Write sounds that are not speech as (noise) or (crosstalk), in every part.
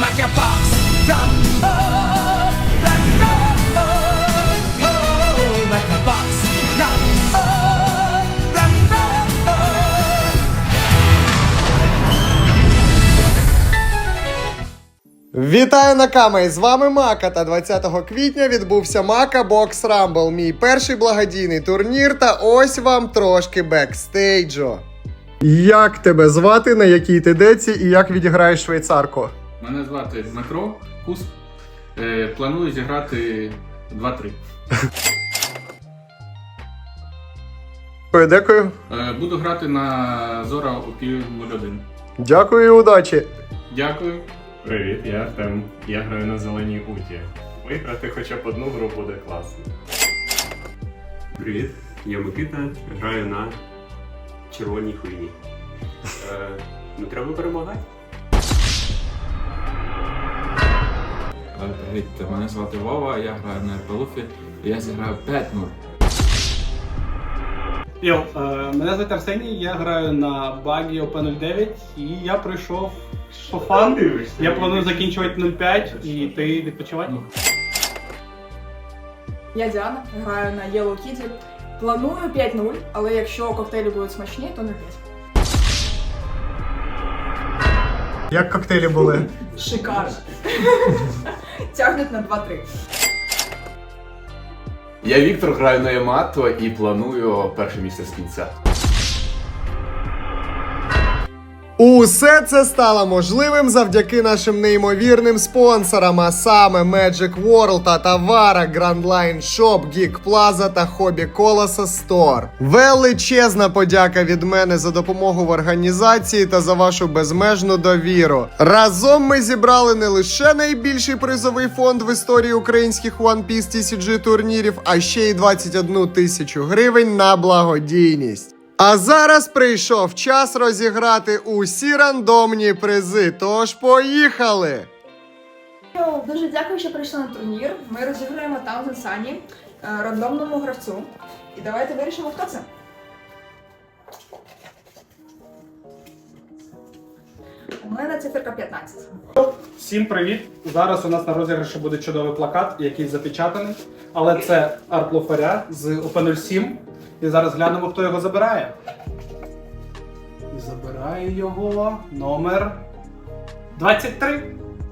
like a box from oh, like oh, oh, oh, like a box from oh, from oh. Вітаю на камері! З вами Мака. Та 20 квітня відбувся Мака Бокс Рамбл, мій перший благодійний турнір. Та ось вам трошки бекстейджу. Як тебе звати, на якій ти деці і як відіграєш швейцарку? Мене звати Дмитро Кус. Е, планую зіграти 2-3. Дякую. Е, буду грати на Зора ОП 01. Дякую і удачі. Дякую. Привіт, я Артем. Я граю на зеленій уті. Виграти хоча б одну гру буде класно. Привіт, я Микита, граю на червоній хуйні. Е, ну треба перемагати. Е, Привіт, мене звати Вова, я граю на Епелуфі, і я зіграю 5-0. Йо, е, мене звати Арсеній, я граю на багі OP09 і я прийшов по фан. Я планую закінчувати 05 і ти відпочивати. Я Діана, граю на Yellow Kitty. Планую 5-0, але якщо коктейлі будуть смачні, то не 5. Як коктейлі були? Шикарно. (laughs) Тягнуть на 2-3. Я Віктор граю на Ямато і планую перше місце з кінця. Усе це стало можливим завдяки нашим неймовірним спонсорам, а саме Magic World та Товара, Grand Line Shop, Geek Plaza та Hobby Колоса Store. Величезна подяка від мене за допомогу в організації та за вашу безмежну довіру. Разом ми зібрали не лише найбільший призовий фонд в історії українських One Piece TCG турнірів, а ще й 21 тисячу гривень на благодійність. А зараз прийшов час розіграти усі рандомні призи. Тож поїхали! Дуже дякую, що прийшли на турнір. Ми розіграємо там Sunny сані рандомному гравцю. І давайте вирішимо, хто це. У мене циферка 15. Всім привіт! Зараз у нас на розіграші буде чудовий плакат, який запечатаний. Але це арт лофаря з OP07. І зараз глянемо, хто його забирає. І забирає його номер 23.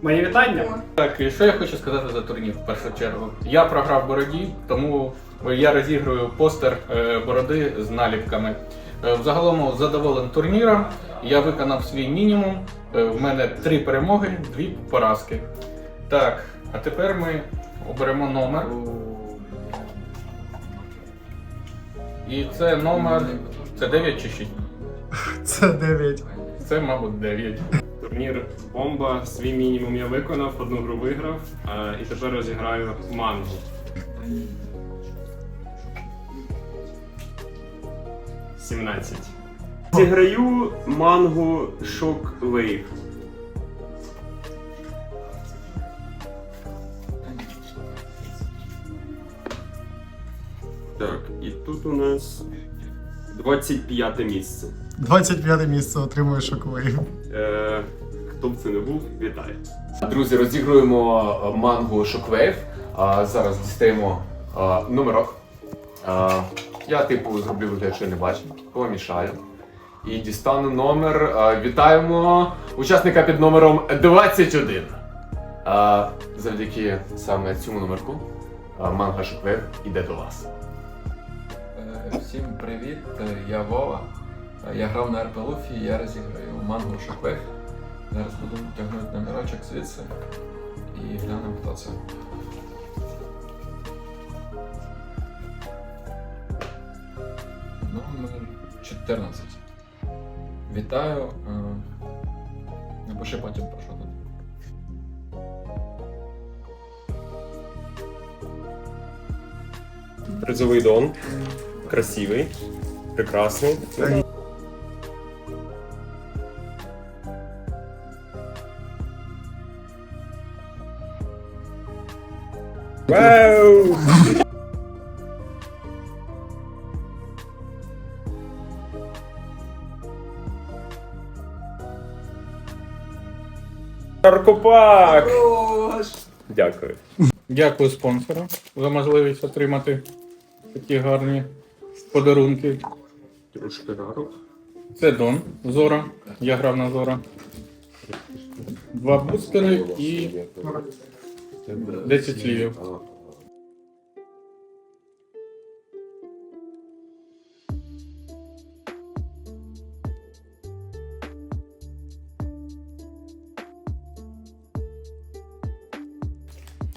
Мої вітання! Так, і що я хочу сказати за турнір в першу чергу? Я програв бороді, тому я розігрую постер е, бороди з наліпками. Е, Взагалом задоволений турніром. Я виконав свій мінімум. Е, В мене три перемоги, дві поразки. Так, а тепер ми оберемо номер. І це номер. Це 9 чи 6? (laughs) Це 9. Це, мабуть, 9. Турнір бомба, свій мінімум я виконав, одну гру виграв, е, і тепер розіграю мангу. Сімнадцять. Зіграю мангу Shock Wave. Так, і тут у нас 25 місце. 25 місце отримує шоковий. Е, хто б це не був, вітаю. Друзі, розігруємо е, мангу Shockwave. А зараз дістаємо а, номерок. А, я, типу, зроблю вигляд, що я не бачу, помішаю. І дістану номер. А, вітаємо учасника під номером 21. А, завдяки саме цьому номерку а, манга Shockwave іде до вас. Е, Всім привіт, е, я Вова. Е, Я грав на Епелуфі, я розіграю мангу Шоквейв. Зараз буду тягнути номерочок звідси і глянемо, хто це. Номер 14. Вітаю. е, Напиши потім про що тут. Призовий дон. Красивий, прекрасний. Вау! Марко Ранкопак! Дякую. Дякую спонсорам за можливість отримати такі гарні подарунки. Трошки гарно. Це Дон Зора. Я грав на Зора. Два бустери і 10 слівів.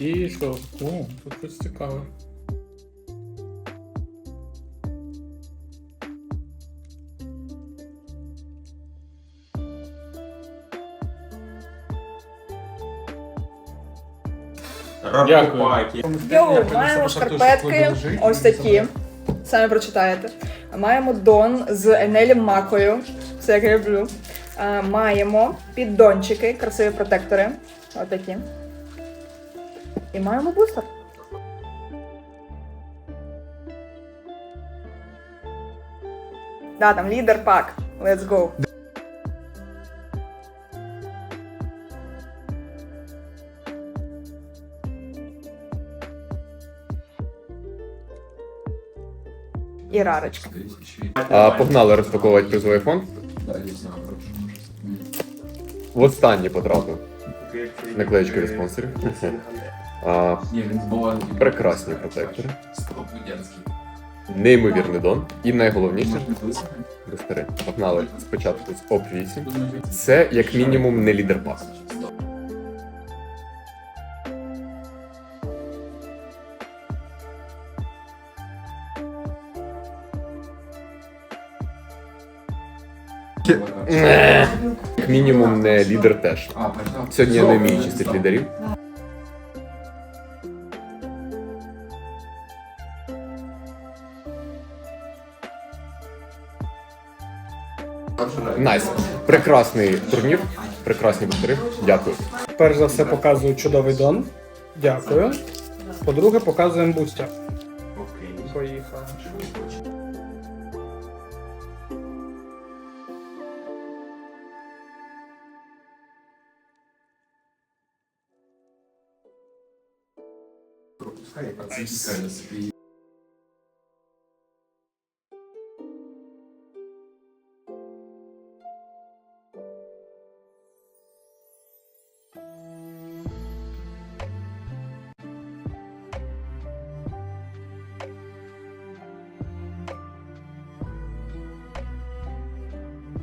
І що? О, тут щось цікаве. Дякую. Йоу, маємо шкарпетки ось такі. Самі прочитаєте. Маємо дон з Енелем Макою. Це як я люблю. Маємо піддончики, красиві протектори. Отакі. І маємо бустер. Да, там лідер пак. Let's go. І рарочка. А, погнали розпаковувати призовий фонд. В останній потрапив. Наклеєчки від спонсорів. А, Прекрасні протектори. Неймовірний дон. І найголовніше, бустери. Погнали спочатку з ОП 8. Це як мінімум не лідер пас. Як мінімум не лідер теж. Сьогодні я не вмію чистити лідерів. Найс. Прекрасний турнір, прекрасні бустери. Дякую. Перш за все показую чудовий дон. Дякую. По-друге, показуємо бустер. Поїхали.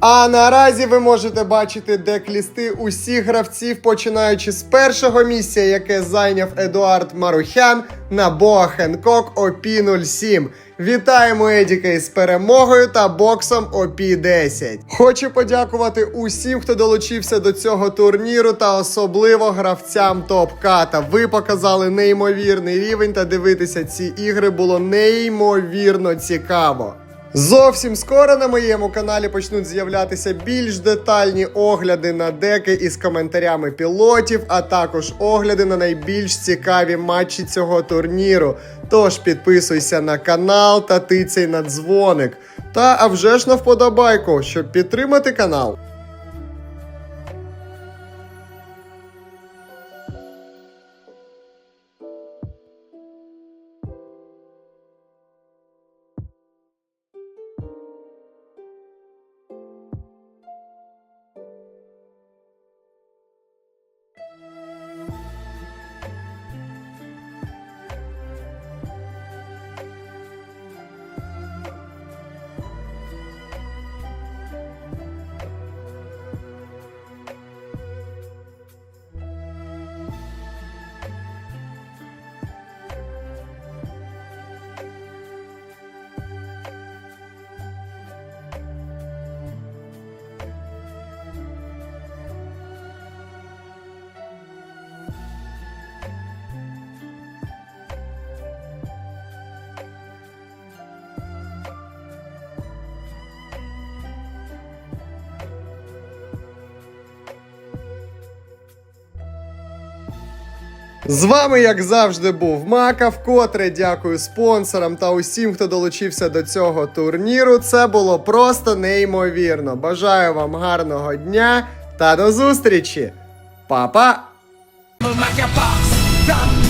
А наразі ви можете бачити деклісти усіх гравців, починаючи з першого місця, яке зайняв Едуард Марухян на Боа Хенкок ОП 07. Вітаємо Едіка із перемогою та боксом ОП 10. Хочу подякувати усім, хто долучився до цього турніру, та особливо гравцям топ-ката. Ви показали неймовірний рівень, та дивитися ці ігри було неймовірно цікаво. Зовсім скоро на моєму каналі почнуть з'являтися більш детальні огляди на деки із коментарями пілотів, а також огляди на найбільш цікаві матчі цього турніру. Тож підписуйся на канал та тицяй на дзвоник. Та а вже ж на вподобайку, щоб підтримати канал. З вами, як завжди, був Мака. Вкотре дякую спонсорам та усім, хто долучився до цього турніру. Це було просто неймовірно. Бажаю вам гарного дня та до зустрічі! Па-па! Run